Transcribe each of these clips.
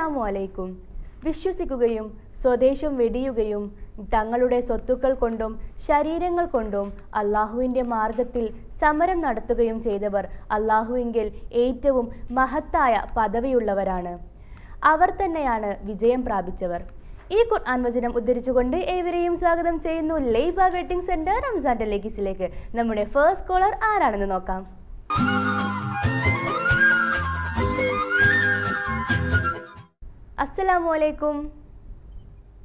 അസ്സലാമു അലൈക്കും. വിശ്വസിക്കുകയും സ്വദേശം വെടിയുകയും തങ്ങളുടെ സ്വത്തുക്കൾ കൊണ്ടും ശരീരങ്ങൾ കൊണ്ടും അള്ളാഹുവിന്റെ മാർഗത്തിൽ സമരം നടത്തുകയും ചെയ്തവർ അള്ളാഹുവിങ്കിൽ ഏറ്റവും മഹത്തായ പദവിയുള്ളവരാണ്. അവർ തന്നെയാണ് വിജയം പ്രാപിച്ചവർ. ഈ ഖുർആൻ വചനം ഉദ്ധരിച്ചുകൊണ്ട് ഏവരെയും സ്വാഗതം ചെയ്യുന്നു ലൈബ വെഡിങ് സെന്റർ റംസാന്റെ ലേക്കിസിലേക്ക് നമ്മുടെ ഫേസ്റ്റ് കോളർ ആരാണെന്ന് നോക്കാം. അസ്സലാമു അലൈക്കും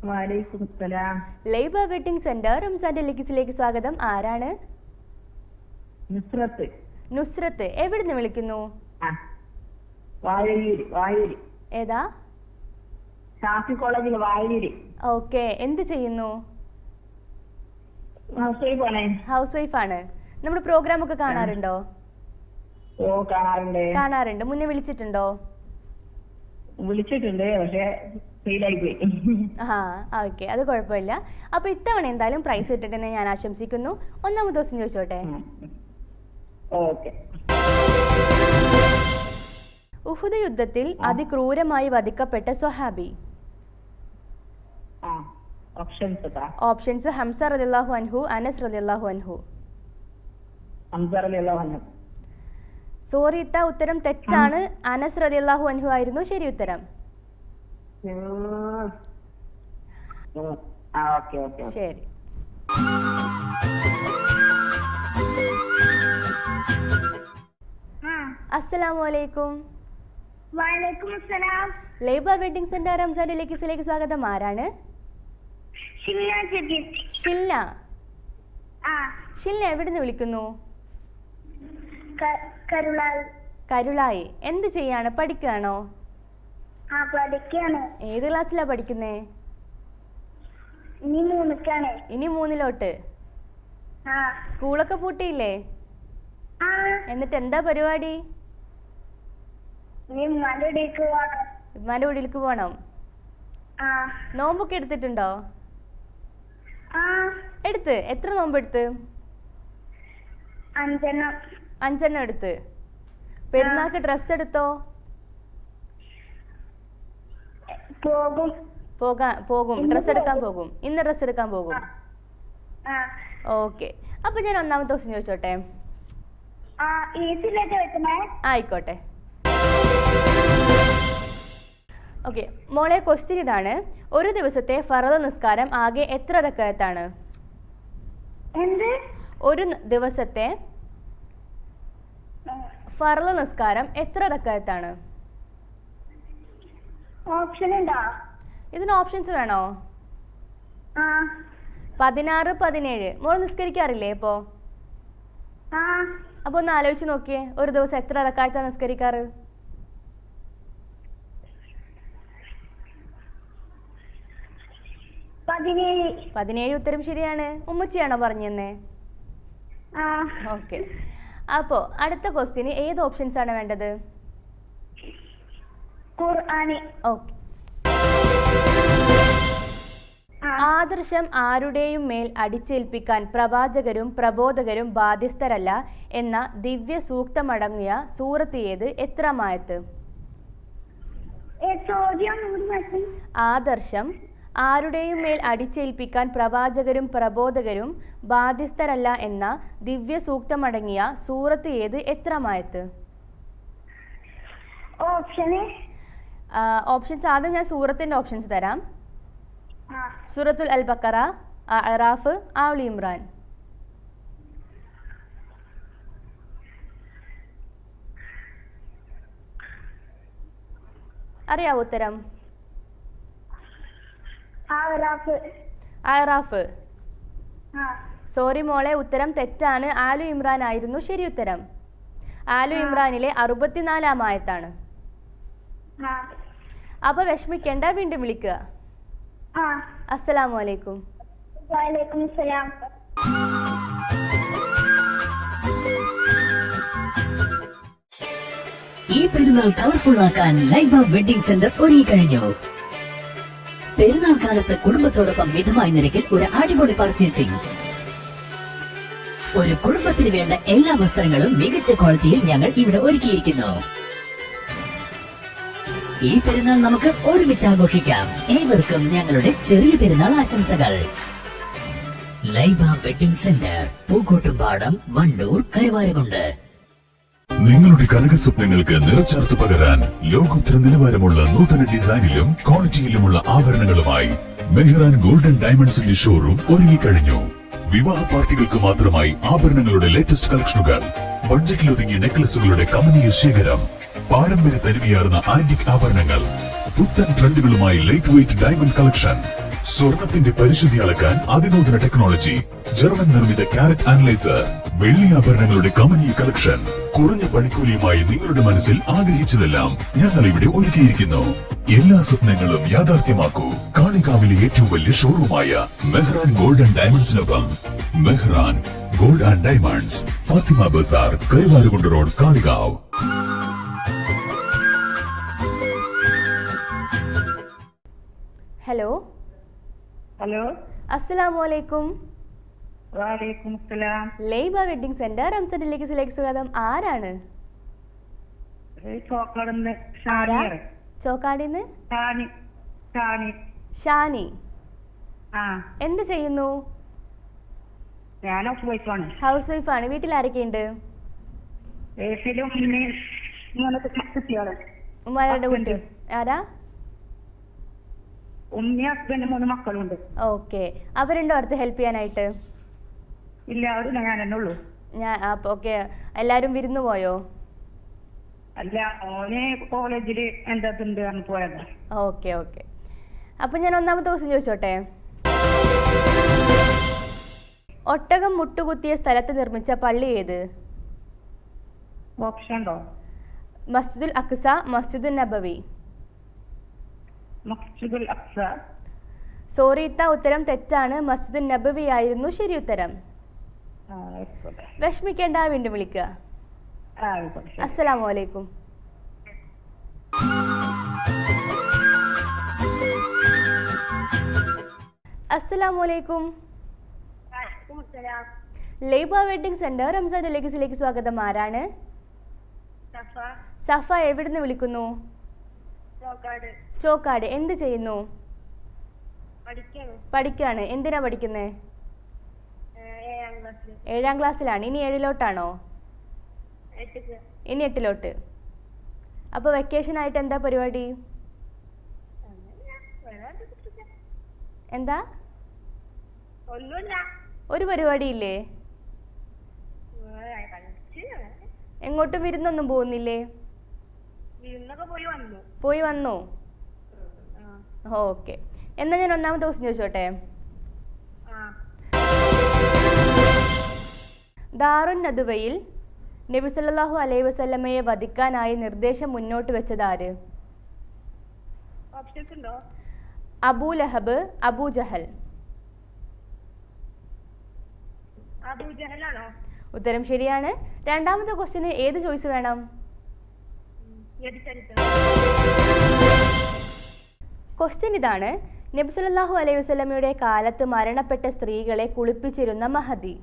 വാലൈക്കും സലാം ലൈബ വെഡിങ് സെന്റർ റംസാന്റെ ലേക്കിസിലേക്ക് സ്വാഗതം. ആരാണ്? നുസ്രത്ത്. നുസ്രത്ത്. എവിടുന്ന് വിളിക്കുന്നു? ഏതാ? ഷാഫി കോളേജിൽ വാഴൂര്. ഓക്കെ എന്ത് ചെയ്യുന്നു? ഹൗസ് വൈഫ് വൈഫാണ് നമ്മുടെ പ്രോഗ്രാം ഒക്കെ കാണാറുണ്ട്. കാണാറുണ്ട്. മുന്നേ വിളിച്ചിട്ടുണ്ടോ? വിളിച്ചിട്ടുണ്ട് പക്ഷെ ഓക്കെ. അത് കുഴപ്പമില്ല. അപ്പൊ ഇത്തവണ എന്തായാലും പ്രൈസ് കിട്ടട്ടെന്ന് ഞാൻ ആശംസിക്കുന്നു. ഒന്നാമത്തെ ദിവസം ചോദിച്ചോട്ടെ? ഉഹുദ് യുദ്ധത്തിൽ അതിക്രൂരമായി വധിക്കപ്പെട്ട സ്വഹാബി? ഓപ്ഷൻസ് ഹംസ റദിയല്ലാഹു അൻഹു അനസ് റദിയല്ലാഹു അൻഹു. അംസറിലുള്ള വന്നു സോറി ഇത്ത ഉത്തരം തെറ്റാണ്. അനസ് റദിയല്ലാഹു അൻഹു ആയിരുന്നു. ശരി ഉത്തരം. ആ. ഓക്കെ ഓക്കെ ശരി. അസ്സലാമു അലൈക്കും. വലൈക്കും അസ്സലാം. ലേബ വെഡിങ് സെന്റർ റംസാന്റെ ലേക്കിസിലേക്ക് സ്വാഗതം. ആരാണ്? ഷില്ല ആ. ഷില്ല എവിടുന്ന് വിളിക്കുന്നു? കരുളായി. എന്ത് ചെയ്യാണ്? പഠിക്കുകയാണോ? ഏത് ക്ലാസ്സിലാ പഠിക്കുന്നേ? ഇനി മൂന്നിലോട്ട്. സ്കൂളൊക്കെ പൂട്ടിയില്ലേ? എന്നിട്ട് എന്താ പരിപാടി? ഉമ്മാന്റെ വീട്ടിലേക്ക് ആ. നോമ്പൊക്കെ എടുത്തിട്ടുണ്ടോ? എടുത്ത്. എത്ര നോമ്പ് എടുത്ത്? അഞ്ചെണ്ണം. അഞ്ചെണ്ണം എടുത്ത്. പെരുന്നാൾക്ക് ഡ്രസ് എടുത്തോ? പോകും. പോകാൻ പോകും. ഡ്രസ് എടുക്കാൻ പോകും. ഇന്ന് ഡ്രസ് എടുക്കാൻ പോകും. ഓക്കെ. അപ്പൊ ഞാൻ ഒന്നാമത്തെ ദിവസം ചോദിച്ചോട്ടെ? ആയിക്കോട്ടെ. ഓക്കെ. മോളെ ക്വസ്റ്റ്യൻ ഇതാണ്. ഒരു ദിവസത്തെ ഫറദ നിസ്കാരം ആകെ എത്ര റക്കയത്താണ്? ഒരു ദിവസത്തെ ഫറദ നിസ്കാരം എത്ര റക്കയത്താണ്? ഓപ്ഷൻ ഉണ്ടോ? ഇതിന് ഓപ്ഷൻസ് വേണോ? പതിനാറ് പതിനേഴ്. മോൾ നിസ്കരിക്കാറില്ലേ ഇപ്പോ? അപ്പൊ ഒന്ന് ആലോചിച്ച് നോക്കിയേ. ഒരു ദിവസം എത്ര റക്കായത്താണ് നിസ്കരിക്കാറ്? പതിനേഴ്. ഉത്തരം ശരിയാണ്. ഉമ്മച്ചിയാണോ പറഞ്ഞെന്നേ ഓക്കെ. അപ്പോ അടുത്ത ക്വസ്റ്റ്യന് ഏത് ഓപ്ഷൻസ് ആണ് വേണ്ടത്? ഓക്കെ. ആദർശം ആരുടെയും മേൽ അടിച്ചേൽപ്പിക്കാൻ പ്രവാചകരും പ്രബോധകരും ബാധ്യസ്ഥരല്ല എന്ന ദിവ്യ സൂക്തമടങ്ങിയ സൂറത്ത് ഏത്? എത്രാമായത്ത് ആദർശം ആരുടെയും മേൽ അടിച്ചേൽപ്പിക്കാൻ പ്രവാചകരും പ്രബോധകരും ബാധ്യസ്ഥരല്ല എന്ന ദിവ്യ സൂക്തമടങ്ങിയ സൂറത്ത് ഏത് എത്രമായത്ത്? ഓപ്ഷൻസ് ആദ്യം ഞാൻ സൂറത്തിന്റെ ഓപ്ഷൻസ് തരാം. സൂറത്തുൽ അൽ ബക്കറ അറാഫ് ആവളി ഇമ്രാൻ. അറിയാവോ ഉത്തരം? ആ സോറി മോളെ ഉത്തരം തെറ്റാണ്. ആലു ഇമ്രാൻ ആയിരുന്നു ശരി ഉത്തരം. ആലു ഇമ്രാനിലെ അറുപത്തിനാലാം ആയത്താണ്. ആ. അപ്പൊ വിഷമിക്കേണ്ട വീണ്ടും വിളിക്കുക. ആ. അസ്സലാമു അലൈക്കും വലൈക്കും സലാം ഈ പെരുന്നാൾ കളർഫുൾ ആക്കാൻ ലൈബ വെഡിംഗ് സെന്റർ ഒരുങ്ങിക്കഴിഞ്ഞു. പെരുന്നാൾ കാലത്ത് കുടുംബത്തോടൊപ്പം മിതമായ നിരക്കിൽ ഒരു അടിപൊളി പർച്ചേസിംഗ് ഒരു കുടുംബത്തിന് വേണ്ട എല്ലാ വസ്ത്രങ്ങളും മികച്ച ക്വാളിറ്റിയിൽ ഞങ്ങൾ ഇവിടെ ഒരുക്കിയിരിക്കുന്നു. ഈ പെരുന്നാൾ നമുക്ക് ഒരുമിച്ച് ആഘോഷിക്കാം. ഏവർക്കും ഞങ്ങളുടെ ചെറിയ പെരുന്നാൾ ആശംസകൾ. Laiba wedding centre Pookkottumpadam Wandoor Karuvarakundu. നിങ്ങളുടെ കനക സ്വപ്നങ്ങൾക്ക് നിറച്ചേർത്ത് പകരാൻ ലോകോത്തര നിലവാരമുള്ള നൂതന ഡിസൈനിലും ക്വാളിറ്റിയിലുമുള്ള ആഭരണങ്ങളുമായി മെഹ്റാൻ ഗോൾഡൻ ഡയമണ്ട്സിന്റെ ഷോറൂം ഒരുങ്ങിക്കഴിഞ്ഞു. വിവാഹ പാർട്ടികൾക്ക് മാത്രമായി ആഭരണങ്ങളുടെ ലേറ്റസ്റ്റ് കളക്ഷനുകൾ ബഡ്ജറ്റിൽ ഒതുങ്ങിയ നെക്ലസുകളുടെ കമനീയ ശേഖരം പാരമ്പര്യ തനിമയാർന്ന ആന്റിക് ആഭരണങ്ങൾ പുത്തൻ ട്രെൻഡുകളുമായി ലൈറ്റ് വെയിറ്റ് ഡയമണ്ട് കളക്ഷൻ സ്വർണത്തിന്റെ പരിശുദ്ധി അളക്കാൻ അതിനൂതന ടെക്നോളജി ജർമ്മൻ നിർമ്മിത കാരറ്റ് അനലൈസർ വെള്ളി ആഭരണങ്ങളുടെ കമനീയ കളക്ഷൻ. കുറഞ്ഞ പണിക്കൂലിയുമായി നിങ്ങളുടെ മനസ്സിൽ ആഗ്രഹിച്ചതെല്ലാം ഞങ്ങൾ ഇവിടെ ഒരുക്കിയിരിക്കുന്നു. എല്ലാ സ്വപ്നങ്ങളും യാഥാർത്ഥ്യമാക്കൂ. കാളികാവിലെ ഏറ്റവും വലിയ ഷോറൂമായ Mehran gold and ഡയമണ്ട്സിനൊപ്പം Mehran gold and diamonds Fathima Bazaar Karuvarakundu road Kalikavu. Hello hello അസ്സലാമു അലൈക്കും വാലേക്കും അസ്സലാം ലൈബ വെഡിംഗ് സെന്റർ റംസഡിലേക്ക് സ്വാഗതം. ആരാണ്? ചോക്കടന്ന് ഷാനി എന്ത് ചെയ്യുന്നു? ഹൗസ് വൈഫ് വൈഫാണ്. വീട്ടിൽ ആരൊക്കെയുണ്ട്? ഉമ്മാരുടെ. കുട്ടി. ആരാ? ഉമ്മ ഹസ്ബൻഡ് മൂന്ന് മക്കളുണ്ട്. ഓക്കെ. അവരുണ്ടോ അടുത്ത് ഹെൽപ്പ് ചെയ്യാനായിട്ട്? ഇല്ല അവർ ഞാൻ തന്നെ ഉള്ളൂ. ഞാൻ അപ്പൊ ഓക്കെ. എല്ലാവരും വിരുന്ന് പോയോ? അല്ല ഓനെ കോളേജിൽ എന്താ പോയതാ. Okay okay. അപ്പൊ ഞാൻ ഒന്നാമത്തെ ദിവസം ചോദിച്ചോട്ടെ? ഒട്ടകം മുട്ടുകുത്തിയ സ്ഥലത്ത് നിർമ്മിച്ച പള്ളി ഏത്? ഓപ്ഷൻ ഉണ്ടോ? മസ്ജിദുൽ അക്സ മസ്ജിദുൽ നബവി. മസ്ജിദുൽ അക്സ. സോറിത്ത ഉത്തരം തെറ്റാണ്. മസ്ജിദുൽ നബവി ആയിരുന്നു ശരി ഉത്തരം. വിഷമിക്കേണ്ട വീണ്ടും വിളിക്കുക അസ്സലാമലൈക്കും അസ്സലാമലൈക്കും ലേബർ വെഡിങ് സെന്റർ റംസാൻ ലെഗസിലേക്ക് സ്വാഗതം. ആരാണ്? സഫ. എവിടുന്ന് വിളിക്കുന്നു? ചോക്കാട്. എന്ത് ചെയ്യുന്നു? പഠിക്കാണ്. എന്തിനാ പഠിക്കുന്നത് ഏഴാം ക്ലാസ്സിലാണ്. ഇനി ഏഴിലോട്ടാണോ? ഇനി എട്ടിലോട്ട്. അപ്പൊ വെക്കേഷൻ ആയിട്ട് എന്താ പരിപാടി? എന്താ? ഒരു ഒരു പരിപാടിയില്ലേ? എങ്ങോട്ടും വിരുന്നൊന്നും പോകുന്നില്ലേ? വിരുന്നൊക്കെ പോയി വന്നു. പോയി വന്നു? ഓക്കെ. എന്നാ ഞാൻ ഒന്നാമത്തെ ദിവസം ചോദിച്ചോട്ടെ. ദാറുൻ നദുവയിൽ നബി സല്ലല്ലാഹു അലൈഹി വസല്ലമയെ വധിക്കാനായി നിർദ്ദേശം മുന്നോട്ട് വെച്ചത് ആര് അബൂ ലഹബ് അബൂ ജഹൽ. ഉത്തരം ശരിയാണ്. രണ്ടാമത്തെ ക്വസ്റ്റിന് ഏത് ചോയ്സ് വേണം? ക്വസ്റ്റ്യൻ ഇതാണ്. നബി സല്ലല്ലാഹു അലൈഹി വസല്ലമയുടെ കാലത്ത് മരണപ്പെട്ട സ്ത്രീകളെ കുളിപ്പിച്ചിരുന്ന മഹദി.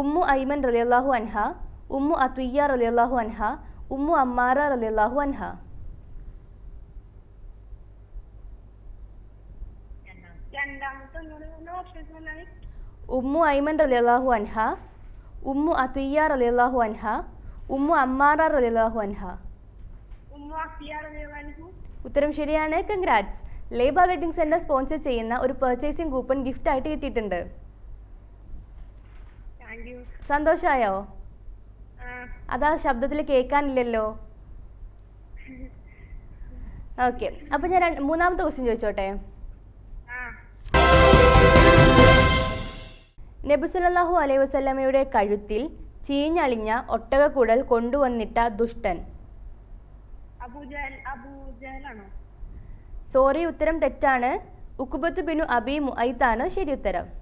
ഉമ്മു ഐമൻ റളിയല്ലാഹു അൻഹ ഉമ്മു അത്വിയ റളിയല്ലാഹു അൻഹ ഉമ്മു അമ്മാറ റളിയല്ലാഹു അൻഹ. ഉമ്മു ഐമൻ റളിയല്ലാഹു അൻഹ ഉമ്മു അത്വിയ റളിയല്ലാഹു അൻഹ ഉമ്മു അമ്മാറ റളിയല്ലാഹു അൻഹ. ഉത്തരം ശരിയാണ്. Congrats Laiba wedding centre sponsor ചെയ്യുന്ന ഒരു പർച്ചേസിംഗ് കൂപ്പൺ ഗിഫ്റ്റ് ആയിട്ട് കിട്ടിയിട്ടുണ്ട്. താങ്ക് യു സന്തോഷമായോ അതാ ശബ്ദത്തിൽ കേൾക്കാനില്ലല്ലോ. ഓക്കെ. അപ്പൊ ഞാൻ മൂന്നാമത്തെ ക്വസ്റ്റ്യൻ ചോദിച്ചോട്ടെ? ആ. നബി സല്ലല്ലാഹു അലൈഹി വസല്ലമയുടെ കഴുത്തിൽ ചീഞ്ഞളിഞ്ഞ ഒട്ടകക്കുടൽ കൊണ്ടുവന്നിട്ട ദുഷ്ടൻ. സോറി ഉത്തരം തെറ്റാണ്. ഉക്കുബത്ത് ബിനു അബി മുഐത്താണ് ശരി ഉത്തരം.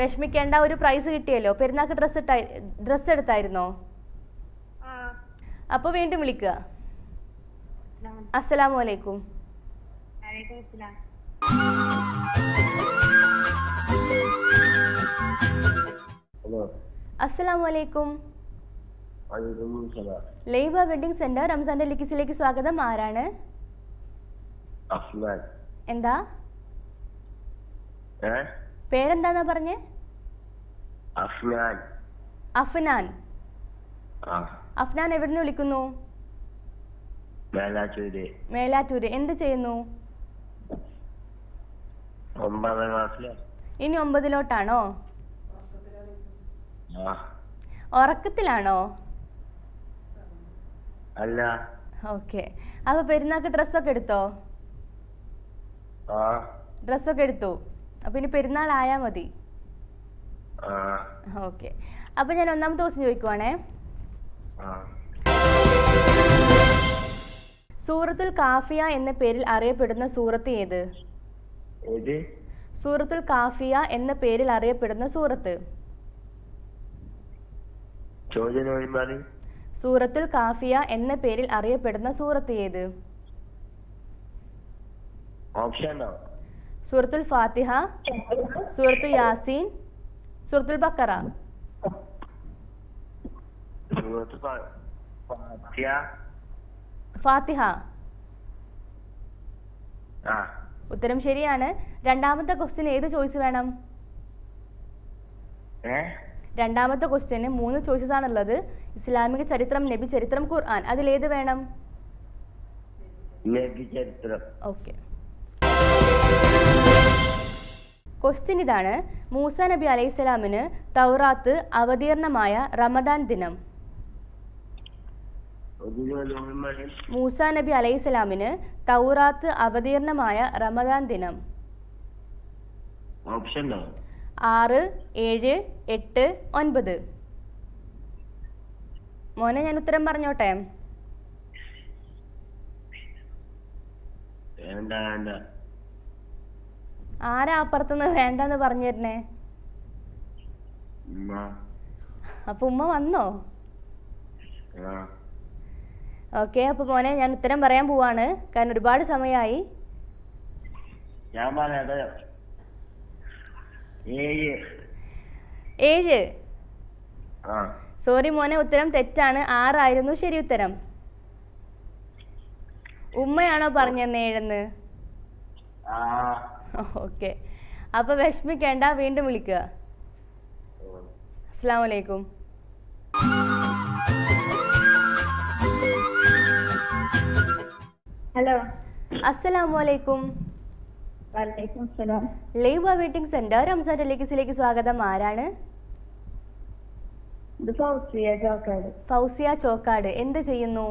വിഷമിക്കേണ്ട ഒരു പ്രൈസ് കിട്ടിയല്ലോ. പെരുന്നാൾക്ക് ഡ്രസ് ഡ്രസ് ഡ്രസ്സ് എടുത്തായിരുന്നോ? അപ്പൊ വീണ്ടും വിളിക്കുക. അസ്സലാമു അലൈക്കും. വലൈക്കും അസ്സലാം ഹലോ. അസ്സലാമു അലൈക്കും ലൈബ വെഡിങ് സെന്റർ റംസാന്റെ ലിക്കിസിലേക്ക് സ്വാഗതം. ആരാണ്? എന്താ? പേരെന്താന്നാ പറഞ്ഞേ? അഫ്നാൻ. അഫ്നാൻ. അഫ്നാൻ എവിടുന്ന് വിളിക്കുന്നു? മേലാറ്റൂര്. മേലാറ്റൂര്. എന്ത് ചെയ്യുന്നു? ഒമ്പതാം ക്ലാസ്സിലെ. ഇനി ഒമ്പതിലോട്ടാണോ? ഉറക്കത്തിലാണോ? അല്ല. ഓക്കെ. അപ്പൊ പെരുന്നാക്ക് ഡ്രസ്സൊക്കെ എടുത്തോ? ഡ്രസ്സൊക്കെ എടുത്തു. അപ്പൊ ഇനി പെരുന്നാൾ ആയാ മതി ഓക്കെ. അപ്പൊ ഞാൻ ഒന്നാമത്തെ ദിവസം ചോദിക്കുവാണേ. സൂറത്തുൽ കാഫിയ എന്ന പേരിൽ അറിയപ്പെടുന്ന സൂറത്ത് ഏത്? സൂറത്തുൽ കാഫിയ എന്ന പേരിൽ അറിയപ്പെടുന്ന സൂറത്ത്. സൂറത്തുൽ കാഫിയ എന്ന പേരിൽ അറിയപ്പെടുന്ന സൂറത്ത് ഏത്? ഓപ്ഷൻ സൂറത്തുൽ ഫാത്തിഹ സൂറത്തു യാസീൻ സൂറത്തുൽ ബക്കറ. ഫാത്തിഹ. ഉത്തരം ശരിയാണ്. രണ്ടാമത്തെ ക്വസ്റ്റ്യൻ ഏത് ചോയ്സ് വേണം? രണ്ടാമത്തെ ക്വസ്റ്റ്യന് മൂന്ന് ചോയ്സസ് ആണുള്ളത്. ഇസ്ലാമിക ചരിത്രം നബി ചരിത്രം ഖുർആൻ. അതിലേത് വേണം? ഓക്കെ. ക്വസ്റ്റ്യൻ ഇതാണ്. മൂസ നബി അലൈഹിസ്സലാമിന് തൗറാത്ത് അവതീർണമായ റമദാൻ ദിനം. മൂസ നബി അലൈഹിസ്സലാമിന് തൗറാത്ത് അവതീർണമായ റമദാൻ ദിനം. ആറ് ഏഴ് എട്ട് ഒൻപത്. മോനെ ഞാൻ ഉത്തരം പറഞ്ഞോട്ടെ? വേണ്ട വേണ്ട. ആരാ അപ്പുറത്തുനിന്ന് വേണ്ടെന്ന് പറഞ്ഞു തരണേ അപ്പൊ ഉമ്മ വന്നോ? ഓക്കെ അപ്പൊ മോനെ ഞാൻ ഉത്തരം പറയാൻ പോവാണ്. കാരണം ഒരുപാട് സമയമായി ഞാൻ ഏഴ്. സോറി മോനെ ഉത്തരം തെറ്റാണ്. ആറായിരുന്നു ശരി ഉത്തരം. ഉമ്മയാണോ പറഞ്ഞെന്ന് ഏഴെന്ന്? ആ. ഓക്കെ അപ്പൊ വിഷമിക്കേണ്ട വീണ്ടും വിളിക്കുക. അസ്സാം വലൈക്കും ഹലോ. അസ്സലാമു അലൈക്കും. ലൈവ വെയിറ്റിംഗ് സെന്റർ റംസാൻ ടെലിക്സിലേക്ക് സ്വാഗതം. ആരാണ്? ഫൗസിയ ചോക്കാട്. എന്ത് ചെയ്യുന്നു?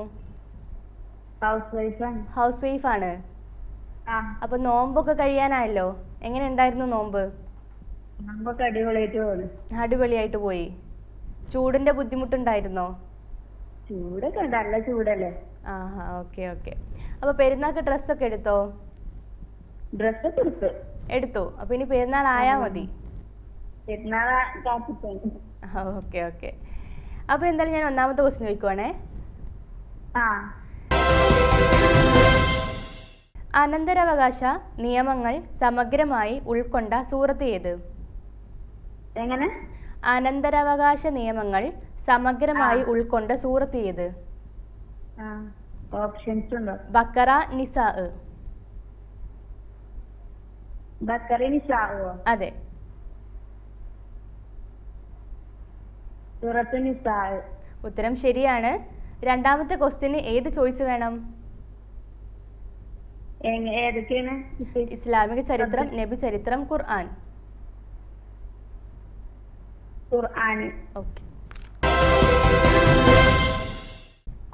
ഹൗസ് വൈഫാണ്. ഹൗസ് വൈഫ് ആണ് അപ്പൊ നോമ്പൊക്കെ കഴിയാനായല്ലോ? എങ്ങനെ ഉണ്ടായിരുന്നു നോമ്പ്? നോമ്പൊക്കെ അടിപൊളിയായിട്ട് പോയി. ചൂടിന്റെ ബുദ്ധിമുട്ടുണ്ടായിരുന്നോ? ചൂടൊക്കെ നല്ല ചൂടല്ലേ? ആഹാ ഓക്കെ ഓക്കെ. അപ്പൊ പെരുന്നാൾക്ക് ഡ്രസ്സൊക്കെ എടുത്തോ? ഡ്രസ്സൊക്കെ എടുത്തു. എടുത്തു. അപ്പൊ ഇനി പെരുന്നാൾ ആയാ മതി. Okay okay. അപ്പൊ എന്തായാലും ഞാൻ ഒന്നാമത്തെ ക്വസ്റ്റ്യൻ ചോദിക്കുവാണേ. ആ. അനന്തരാവകാശ നിയമങ്ങൾ സമഗ്രമായി ഉൾക്കൊണ്ട സൂറത്ത് ഏത്? എങ്ങനെ? അനന്തരാവകാശ നിയമങ്ങൾ സമഗ്രമായി ഉൾക്കൊണ്ട സൂറത്ത് ഏത്? ആ ഓപ്ഷൻസ് ഉണ്ടോ? ബക്കറ നിസാ അതെ. ഉത്തരം ശരിയാണ്. രണ്ടാമത്തെ ക്വസ്റ്റ്യന് ഏത് ചോയ്സ് വേണം? ഏതൊക്കെയാണ്? ഇസ്ലാമിക ചരിത്രം നബി ചരിത്രം ഖുർആൻ ഓക്കെ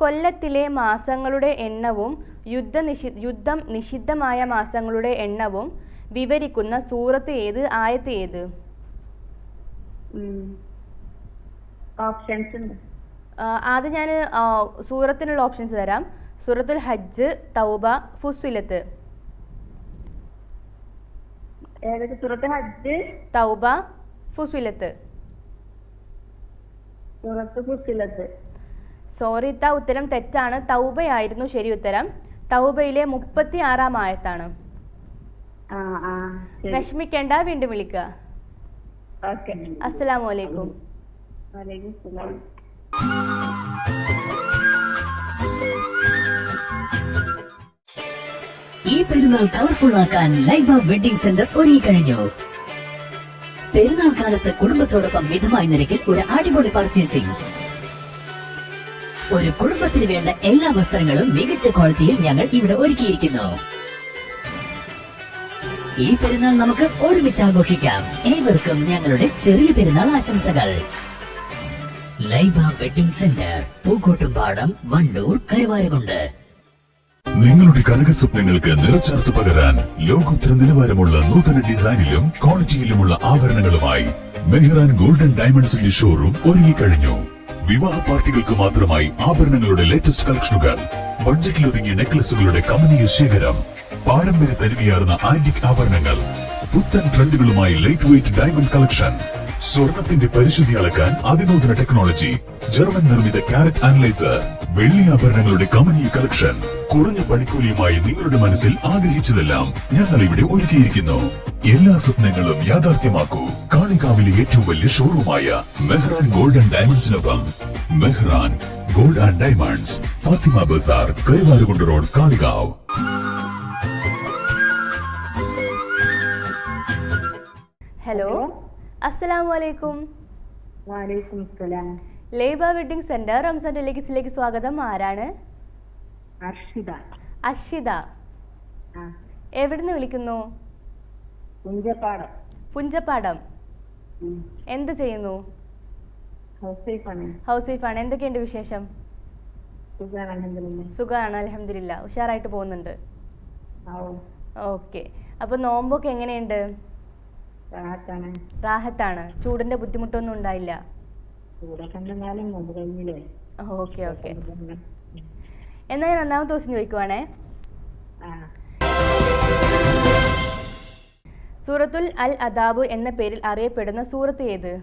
കൊല്ലത്തിലെ മാസങ്ങളുടെ എണ്ണവും യുദ്ധ നിഷി യുദ്ധം നിഷിദ്ധമായ മാസങ്ങളുടെ എണ്ണവും വിവരിക്കുന്ന സൂറത്ത് ഏത്? ആയത്ത് ഏത്? ഓപ്ഷൻസ് ആദ്യം ഞാൻ സൂറത്തിനുള്ള ഓപ്ഷൻസ് തരാം. സൂറത്തുൽ ഹജ്ജ് തൗബ ഫുസ്വിലത്ത് ഏതൊക്കെ? സൂറത്ത് ഹജ്ജ്? തൗബ ഫുസ്വിലത്ത് സൂറത്ത് ഫുസ്സിലത്ത്. സോറി ത ഉത്തരം തെറ്റാണ്. തൗബയായിരുന്നു ശരി ഉത്തരം. തൗബയിലെ മുപ്പത്തി ആറാം ആയത്താണ് വിഷമിക്കേണ്ട വീണ്ടും വിളിക്കുക അസ്സലാമലൈക്കും വലൈക്കും ഈ പെരുന്നാൾ കളർഫുൾ ആക്കാൻ ലൈബ വെഡിംഗ് സെന്റർ ഒരുങ്ങി കഴിഞ്ഞു പെരുന്നാൾ കാലത്ത് കുടുംബത്തോടൊപ്പം മിതമായ നിരക്കിൽ ഒരു അടിപൊളി പർച്ചേസിംഗ് ഒരു കുടുംബത്തിന് വേണ്ട എല്ലാ വസ്ത്രങ്ങളും മികച്ച ക്വാളിറ്റിയിൽ ഞങ്ങൾ ഇവിടെ ഒരുക്കിയിരിക്കുന്നു. ഈ പെരുന്നാൾ നമുക്ക് ഒരുമിച്ച് ആഘോഷിക്കാം. ഏവർക്കും ഞങ്ങളുടെ ചെറിയ പെരുന്നാൾ ആശംസകൾ. Laiba wedding centre Pookkottumpadam Wandoor Karuvarakundu. നിങ്ങളുടെ കനക സ്വപ്നങ്ങൾക്ക് നിറച്ചേർത്ത് പകരാൻ ലോകോത്തര നിലവാരമുള്ള നൂതന ഡിസൈനിലും ക്വാളിറ്റിയിലുമുള്ള ആഭരണങ്ങളുമായി മെഹ്റാൻ ഗോൾഡൻ ഡയമണ്ട്സിന്റെ ഷോറൂം ഒരുങ്ങിക്കഴിഞ്ഞു. വിവാഹ പാർട്ടികൾക്ക് മാത്രമായി ആഭരണങ്ങളുടെ ലേറ്റസ്റ്റ് കളക്ഷനുകൾ ബഡ്ജറ്റിൽ ഒതുങ്ങിയ നെക്ലസുകളുടെ കമനീയ ശേഖരം പാരമ്പര്യ തനിമയാർന്ന ആന്റിക് ആഭരണങ്ങൾ പുത്തൻ ട്രെൻഡുകളുമായി ലൈറ്റ് വെയിറ്റ് ഡയമണ്ട് കളക്ഷൻ സ്വർണത്തിന്റെ പരിശുദ്ധി അളക്കാൻ അതിനൂതന ടെക്നോളജി ജർമ്മൻ നിർമ്മിത കാരറ്റ് അനലൈസർ വെള്ളി ആഭരണങ്ങളുടെ കമനീയ കളക്ഷൻ. കുറഞ്ഞ പണിക്കൂലിയുമായി നിങ്ങളുടെ മനസ്സിൽ ആഗ്രഹിച്ചതെല്ലാം ഞങ്ങൾ ഇവിടെ ഒരുക്കിയിരിക്കുന്നു. എല്ലാ സ്വപ്നങ്ങളും യാഥാർത്ഥ്യമാക്കൂ. കാളികാവിലെ ഏറ്റവും വലിയ ഷോറൂമായ Mehran gold and ഡയമണ്ട്സിനൊപ്പം Mehran gold and diamonds Fathima Bazaar Karuvarakundu road Kalikavu. Hello. അസ്സലാമു അലൈക്കും. വാലൈക്കും സലാം ലേബ വെഡിങ് സെന്റർ റംസാൻ ടെലിക്സിലേക്ക് സ്വാഗതം. ആരാണ്? അർഷിത. അർഷിത. എവിടുന്ന് വിളിക്കുന്നു? പുഞ്ചപ്പാടം. എന്ത് ചെയ്യുന്നു? ഹൗസ് വൈഫാണ് എന്തൊക്കെയുണ്ട് വിശേഷം. സുഖമാണ് അലഹമില്ല ഉഷാറായിട്ട് പോകുന്നുണ്ട്. ഓക്കെ. അപ്പൊ നോമ്പൊക്കെ എങ്ങനെയുണ്ട്? റാഹത്താണ്. ചൂടിന്റെ ബുദ്ധിമുട്ടൊന്നും ഉണ്ടായില്ല. കൂടെ കണ്ടെന്നാലും മുമ്പ് കഴിഞ്ഞില്ലേ? Okay okay. എന്നാൽ ഞാൻ ഒന്നാമത്തെ ദിവസം ചോദിക്കുവാണേ സൂറത്തുൽ അൽ അദാബ് എന്ന പേരിൽ അറിയപ്പെടുന്ന സൂറത്ത് ഏത്?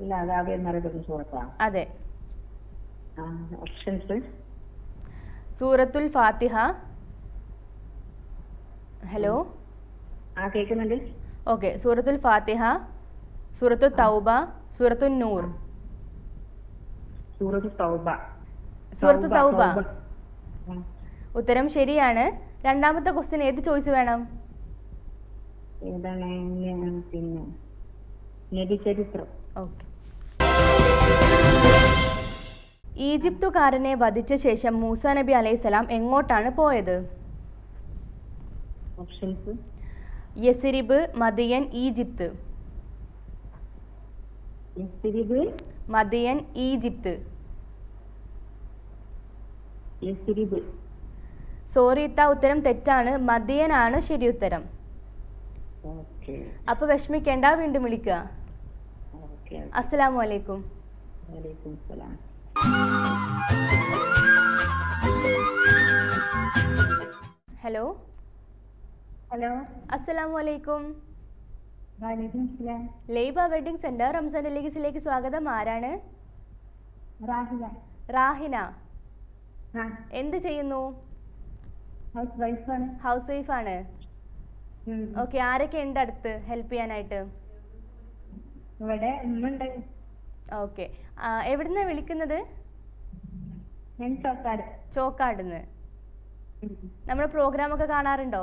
എന്നറിയപ്പെടുന്ന സൂറത്താണ് അതെ. ഓപ്ഷൻസ് സൂറത്തുൽ ഫാത്തിഹ. ഹലോ? ആ കേൾക്കുന്നുണ്ട് ഓക്കെ സൂറത്തുൽ ഫാത്തിഹ സൂറത്തുൽ തൗബ സൂറത്തു നൂർ സൂറത്തു തൗബ സൂറത്തു തൗബ. ഉത്തരം ശരിയാണ്. രണ്ടാമത്തെ ക്വസ്റ്റ്യൻ ഏത് ചോയ്സ് വേണം? പിന്നെ? നബി ചരിത്രം ഓക്കെ ഈജിപ്തുകാരനെ വധിച്ച ശേഷം മൂസ നബി അലൈഹിസ്സലാം എങ്ങോട്ടാണ് പോയത്? Yathrib Midian Egypt. Yathrib Midian Egypt. Sorry ഇത്ത ഉത്തരം തെറ്റാണ്. മദിയനാണ് ശരി ഉത്തരം. അപ്പൊ വിഷമിക്കേണ്ട വീണ്ടും വിളിക്കുക അസ്സലാമു അലൈക്കും വലൈക്കും ഹലോ. ഹലോ. അസ്സലാമു അലൈക്കും ലേബ വെഡിങ് സെന്റർ റംസാൻ ഡെലിഗസിലേക്ക് സ്വാഗതം. ആരാണ്? റാഹിന. എന്ത് ചെയ്യുന്നു? ഹൗസ് വൈഫ് ആണ്. ഓക്കെ ആരൊക്കെ ഉണ്ട് അടുത്ത്? ഹെൽപ്പ് ചെയ്യാനായിട്ട്. ഇവിടെ ഉമ്മ ഉണ്ട് ഓക്കെ എവിടുന്ന വിളിക്കുന്നത്? ചോക്കാട്. ചോക്കാടുന്ന്. നമ്മുടെ പ്രോഗ്രാം ഒക്കെ കാണാറുണ്ട്.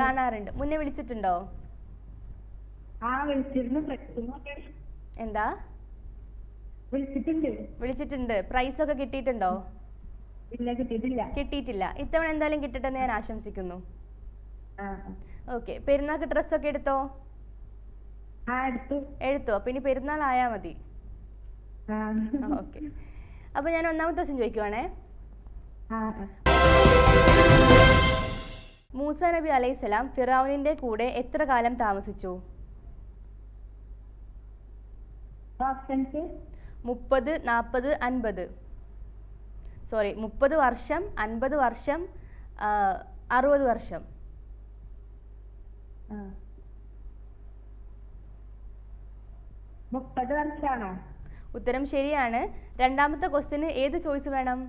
കാണാറുണ്ട്. മുന്നേ വിളിച്ചിട്ടുണ്ടോ? ആ വിളിച്ചിരുന്നു എന്താ? വിളിച്ചിട്ടുണ്ട്. വിളിച്ചിട്ടുണ്ട്. പ്രൈസ് ഒക്കെ കിട്ടിയിട്ടുണ്ടോ? ഇല്ല കിട്ടിയിട്ടില്ല. കിട്ടിയിട്ടില്ല. ഇത്തവണ എന്തായാലും കിട്ടട്ടെ എന്ന് ഞാൻ ആശംസിക്കുന്നു. ഓക്കെ പെരുന്നാൾക്ക് എടുത്തോ? ആ എടുത്തു. എടുത്തോ? അപ്പൊ ഇനി പെരുന്നാൾ ആയാ മതി. ഓക്കെ അപ്പൊ ഞാൻ ഒന്നാമത്തെ ദിവസം ചോദിക്കുവാണേ. മൂസ നബി അലൈഹിസ്സലാം ഫിറാവുനിന്റെ കൂടെ എത്ര കാലം താമസിച്ചു ഓപ്ഷൻസ് മുപ്പത് നാൽപ്പത് അൻപത്. സോറി മുപ്പത് വർഷം അൻപത് വർഷം അറുപത് വർഷം. മുപ്പത് വർഷമാണോ ഉത്തരം ശരിയാണ്. രണ്ടാമത്തെ ക്വസ്റ്റിന് ഏത് ചോയ്സ് വേണം?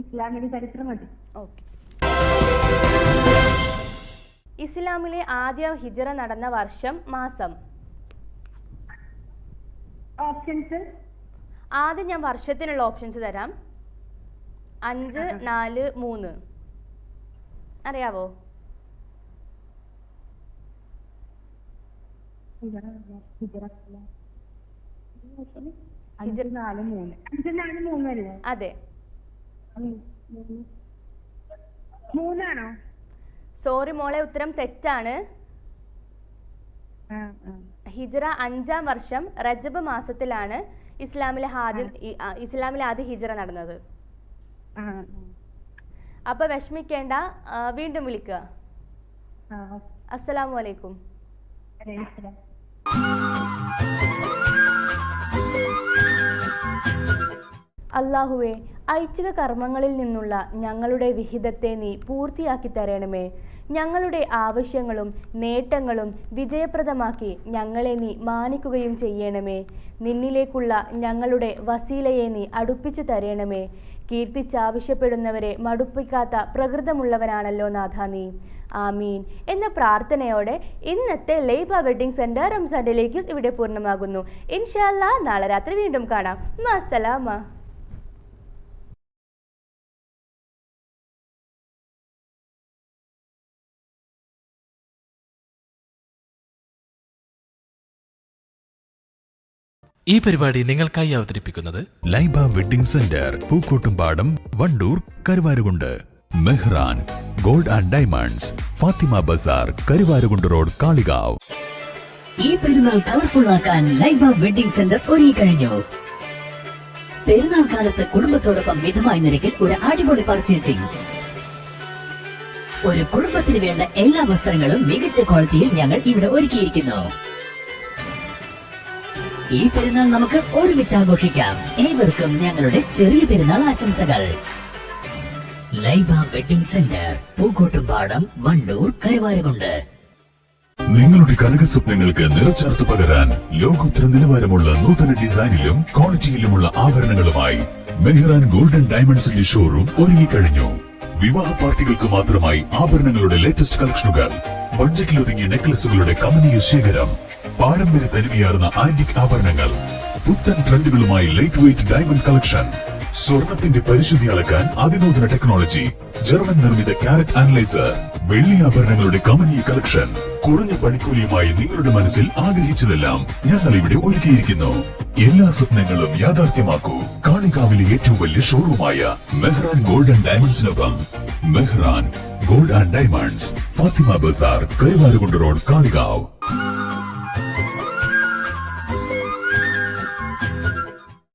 ഇസ്ലാമിക ചരിത്രം മതി. ഓക്കെ ഇസ്ലാമിലെ ആദ്യ ഹിജറ നടന്ന വർഷം മാസം. ഓപ്ഷൻസ് ആദ്യം ഞാൻ വർഷത്തിനുള്ള ഓപ്ഷൻസ് തരാം. അഞ്ച് നാല് മൂന്ന്. അറിയാവോ? അതെ. മൂന്നാണോ? സോറി മോളെ ഉത്തരം തെറ്റാണ്. ഹിജറ അഞ്ചാം വർഷം റജബ് മാസത്തിലാണ് ഇസ്ലാമിലെ ആദ്യ ഇസ്ലാമിലെ ആദ്യ ഹിജറ നടന്നത്. അപ്പൊ വിഷമിക്കേണ്ട വീണ്ടും വിളിക്കുക. ആ. അള്ളാഹുവെ ഐച്ഛിക കർമ്മങ്ങളിൽ നിന്നുള്ള ഞങ്ങളുടെ വിഹിതത്തെ നീ പൂർത്തിയാക്കി തരണമേ. ഞങ്ങളുടെ ആവശ്യങ്ങളും നേട്ടങ്ങളും വിജയപ്രദമാക്കി ഞങ്ങളെ നീ മാനിക്കുകയും ചെയ്യണമേ. നിന്നിലേക്കുള്ള ഞങ്ങളുടെ വസീലയെ നീ അടുപ്പിച്ചു തരണമേ. കീർത്തിച്ചാവശ്യപ്പെടുന്നവരെ മടുപ്പിക്കാത്ത പ്രകൃതമുള്ളവനാണല്ലോ നാഥ നീ. ആമീൻ. എന്ന പ്രാർത്ഥനയോടെ ഇന്നത്തെ ലൈബ വെഡിങ് സെന്റർ റംസാന്റെ ലേക്യൂസ് ഇവിടെ പൂർണമാകുന്നു. ഇൻഷാല്ലാ നാളെ രാത്രി വീണ്ടും കാണാം. മസലാമ ഈ പരിപാടി നിങ്ങൾക്കായി അവതരിപ്പിക്കുന്നത് Laiba wedding centre Pookkottumpadam Wandoor Karuvarakundu. Mehran gold and diamonds Fathima Bazaar Karuvarakundu road Kalikavu. ഈ പെരുന്നാൾ കളർഫുൾ ആക്കാൻ ലൈബ വെഡിംഗ് സെന്റർ ഒരുങ്ങിക്കഴിഞ്ഞു. പെരുന്നാൾ കാലത്ത് കുടുംബത്തോടൊപ്പം മിതമായ നിരക്കിൽ ഒരു അടിപൊളി പർച്ചേസിംഗ് ഒരു കുടുംബത്തിന് വേണ്ട എല്ലാ വസ്ത്രങ്ങളും മികച്ച ക്വാളിറ്റിയിൽ ഞങ്ങൾ ഇവിടെ ഒരുക്കിയിരിക്കുന്നു. ഈ പെരുന്നാൾ നമുക്ക് ഒരുമിച്ച് ആഘോഷിക്കാം. ഏവർക്കും ഞങ്ങളുടെ ചെറിയ പെരുന്നാൾ ആശംസകൾ. Laiba wedding centre Pookkottumpadam Wandoor Karuvarakundu. നിങ്ങളുടെ കനക സ്വപ്നങ്ങൾക്ക് നിറച്ചേർത്ത് പകരാൻ ലോകോത്തര നിലവാരമുള്ള നൂതന ഡിസൈനിലും ക്വാളിറ്റിയിലുമുള്ള ആഭരണങ്ങളുമായി മെഹ്റാൻ ഗോൾഡൻ ഡയമണ്ട്സിന്റെ ഷോറൂം ഒരുങ്ങിക്കഴിഞ്ഞു. വിവാഹ പാർട്ടികൾക്ക് മാത്രമായി ആഭരണങ്ങളുടെ ലേറ്റസ്റ്റ് കളക്ഷനുകൾ ബഡ്ജറ്റിൽ ഒതുങ്ങിയ നെക്ലസുകളുടെ കമനീയ ശേഖരം പാരമ്പര്യ തനിമയാർന്ന ആന്റിക് ആഭരണങ്ങൾ. പുത്തൻ ട്രെൻഡുകളുമായി ലൈറ്റ് വെയിറ്റ് ഡയമണ്ട് കളക്ഷൻ സ്വർണത്തിന്റെ പരിശുദ്ധി അളക്കാൻ അതിനൂതന ടെക്നോളജി ജർമ്മൻ നിർമ്മിത കാരറ്റ് അനലൈസർ വെള്ളി ആഭരണങ്ങളുടെ കമനീയ കളക്ഷൻ കുറഞ്ഞ പണിക്കൂലിയുമായി നിങ്ങളുടെ മനസ്സിൽ ആഗ്രഹിച്ചതെല്ലാം ഞങ്ങൾ ഇവിടെ ഒരുക്കിയിരിക്കുന്നു. എല്ലാ സ്വപ്നങ്ങളും യാഥാർത്ഥ്യമാക്കൂ. കാളികാവിലെ ഏറ്റവും വലിയ ഷോറൂമായ Mehran golden ഡയമണ്ട്സിനൊപ്പം Mehran gold and diamonds Fathima Bazaar Karuvarakundu road Kalikavu.